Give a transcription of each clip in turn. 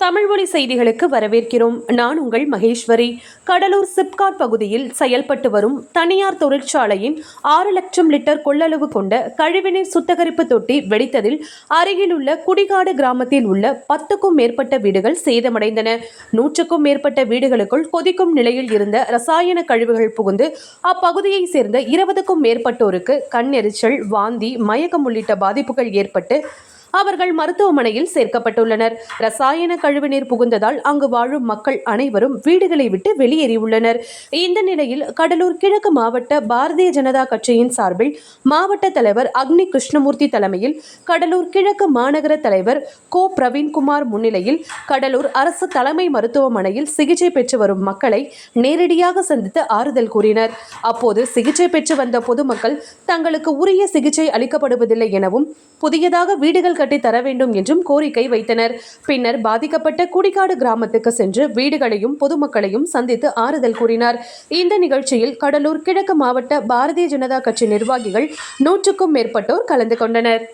தமிழ்மொழி செய்திகளுக்கு வரவேற்கிறோம். நான் உங்கள் மகேஸ்வரி. கடலூர் சிப்காட் பகுதியில் செயல்பட்டு வரும் தனியார் தொழிற்சாலையின் ஆறு லட்சம் லிட்டர் கொள்ளளவு கொண்ட கழிவுநீர் சுத்திகரிப்பு தொட்டி வெடித்ததில் அருகிலுள்ள குடிகாடு கிராமத்தில் உள்ள பத்துக்கும் மேற்பட்ட வீடுகள் சேதமடைந்தன. நூற்றுக்கும் மேற்பட்ட வீடுகளுக்குள் கொதிக்கும் நிலையில் இருந்த ரசாயன கழிவுகள் புகுந்து அப்பகுதியை சேர்ந்த இருபதுக்கும் மேற்பட்டோருக்கு கண் எரிச்சல் வாந்தி மயக்கம் உள்ளிட்ட பாதிப்புகள் ஏற்பட்டு அவர்கள் மருத்துவமனையில் சேர்க்கப்பட்டுள்ளனர். ரசாயன கழிவுநீர் புகுந்ததால் அங்கு வாழும் மக்கள் அனைவரும் வீடுகளை விட்டு வெளியேறியுள்ளனர். இந்த நிலையில் கடலூர் கிழக்கு மாவட்ட பாரதிய ஜனதா கட்சியின் சார்பில் மாவட்ட தலைவர் அக்னி கிருஷ்ணமூர்த்தி தலைமையில் கடலூர் கிழக்கு மாநகர தலைவர் கோ பிரவீன்குமார் முன்னிலையில் கடலூர் அரசு தலைமை மருத்துவமனையில் சிகிச்சை பெற்று வரும் மக்களை நேரடியாக சந்தித்து ஆறுதல் கூறினர். அப்போது சிகிச்சை பெற்று வந்த பொதுமக்கள் தங்களுக்கு உரிய சிகிச்சை அளிக்கப்படுவதில்லை எனவும் புதியதாக வீடுகள் கட்டி தர வேண்டும் என்றும் கோரிக்கை வைத்தனர். பின்னர் பாதிக்கப்பட்ட குடிகாடு கிராமத்துக்கு சென்று வீடுகளையும் பொதுமக்களையும் சந்தித்து ஆறுதல் கூறினார். இந்த நிகழ்ச்சியில் கடலூர் கிழக்கு மாவட்ட பாரதிய ஜனதா கட்சி நிர்வாகிகள் நூற்றுக்கும் மேற்பட்டோர் கலந்து கொண்டனர்.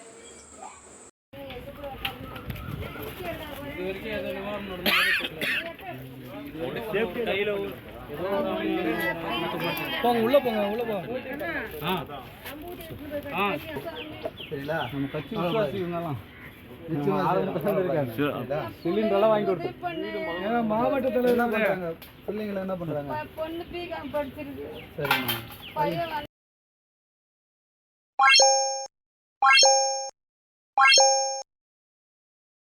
போங்க உள்ள போங்க உள்ள போங்க. சரிங்களா? நம்ம கட்சி விசுவாசி மாவட்டத்தில் என்ன பண்றாங்க? பிள்ளைங்களை என்ன பண்றாங்க? பொண்ணு பிகாம் படிச்சிருக்கு. சரிம்மா. பையன் வந்து